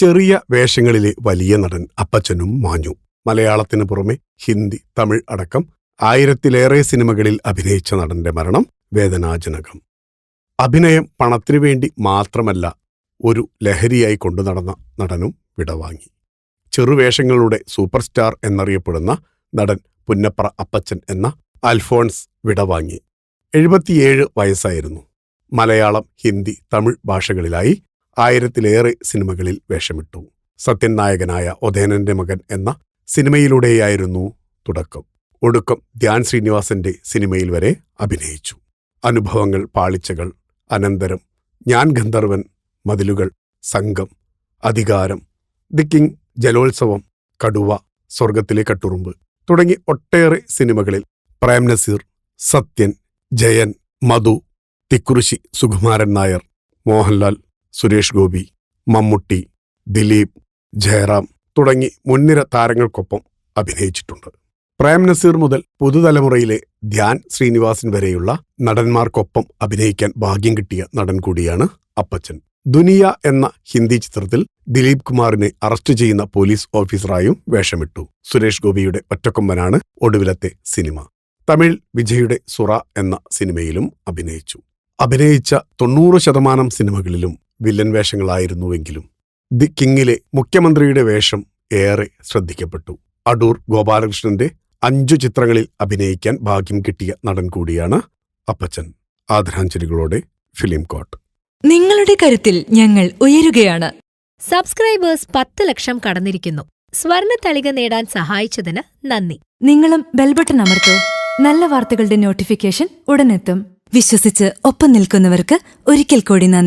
ചെറിയ വേഷങ്ങളിലെ വലിയ നടൻ അപ്പച്ചനും മാഞ്ഞു. മലയാളത്തിന് പുറമെ ഹിന്ദി തമിഴ് അടക്കം ആയിരത്തിലേറെ സിനിമകളിൽ അഭിനയിച്ച നടന്റെ മരണം വേദനാജനകം. അഭിനയം പണത്തിനു വേണ്ടി മാത്രമല്ല ഒരു ലഹരിയായി കൊണ്ടു നടന്ന നടനും വിടവാങ്ങി. ചെറുവേഷങ്ങളുടെ സൂപ്പർ സ്റ്റാർ എന്നറിയപ്പെടുന്ന നടൻ പുന്നപ്ര അപ്പച്ചൻ എന്ന അൽഫോൺസ് വിടവാങ്ങി. എഴുപത്തിയേഴ് വയസ്സായിരുന്നു. മലയാളം ഹിന്ദി തമിഴ് ഭാഷകളിലായി ആയിരത്തിലേറെ സിനിമകളിൽ വേഷമിട്ടു. സത്യൻ നായകനായ ഒധേനന്റെ മകൻ എന്ന സിനിമയിലൂടെയായിരുന്നു തുടക്കം. ഒടുക്കം ധ്യാൻ ശ്രീനിവാസന്റെ സിനിമയിൽ വരെ അഭിനയിച്ചു. അനുഭവങ്ങൾ പാളിച്ചകൾ അനന്തരം ഞാൻ ഗന്ധർവൻ മതിലുകൾ സംഘം അധികാരം ദി കിങ് ജലോത്സവം കടുവ സ്വർഗത്തിലെ കട്ടുറുമ്പ് തുടങ്ങി ഒട്ടേറെ സിനിമകളിൽ പ്രേം നസീർ സത്യൻ ജയൻ മധു തിക്കുറിശി സുകുമാരൻ നായർ മോഹൻലാൽ സുരേഷ് ഗോപി മമ്മൂട്ടി ദിലീപ് ജയറാം തുടങ്ങി മുൻനിര താരങ്ങൾക്കൊപ്പം അഭിനയിച്ചിട്ടുണ്ട്. പ്രേം നസീർ മുതൽ പുതുതലമുറയിലെ ധ്യാൻ ശ്രീനിവാസൻ വരെയുള്ള നടന്മാർക്കൊപ്പം അഭിനയിക്കാൻ ഭാഗ്യം കിട്ടിയ നടൻ കൂടിയാണ് അപ്പച്ചൻ. ദുനിയ എന്ന ഹിന്ദി ചിത്രത്തിൽ ദിലീപ് കുമാറിനെ അറസ്റ്റ് ചെയ്യുന്ന പോലീസ് ഓഫീസറായും വേഷമിട്ടു. സുരേഷ് ഗോപിയുടെ ഒറ്റക്കൊമ്പനാണ് ഒടുവിലത്തെ സിനിമ. തമിഴ് വിജയുടെ സുറ എന്ന സിനിമയിലും അഭിനയിച്ചു. അഭിനയിച്ച തൊണ്ണൂറ് ശതമാനം സിനിമകളിലും വില്ലൻ വേഷങ്ങളായിരുന്നുവെങ്കിലും ദി കിങ്ങിലെ മുഖ്യമന്ത്രിയുടെ വേഷം ഏറെ ശ്രദ്ധിക്കപ്പെട്ടു. അടൂർ ഗോപാലകൃഷ്ണന്റെ അഞ്ചു ചിത്രങ്ങളിൽ അഭിനയിക്കാൻ ഭാഗ്യം കിട്ടിയ നടൻ കൂടിയാണ് അപ്പച്ചൻ. ആദരാഞ്ജലികളോടെ ഫിലിം കോട്ട്. നിങ്ങളുടെ കരുത്തിൽ ഞങ്ങൾ ഉയരുകയാണ്. സബ്സ്ക്രൈബേഴ്സ് പത്ത് ലക്ഷം കടന്നിരിക്കുന്നു. സ്വർണ തളിക നേടാൻ സഹായിച്ചതിന് നന്ദി. നിങ്ങളും ബെൽബട്ടൺ അമർത്തോ. നല്ല വാർത്തകളുടെ നോട്ടിഫിക്കേഷൻ ഉടനെത്തും. വിശ്വസിച്ച് ഒപ്പം നിൽക്കുന്നവർക്ക് ഒരിക്കൽ കൂടി നന്ദി.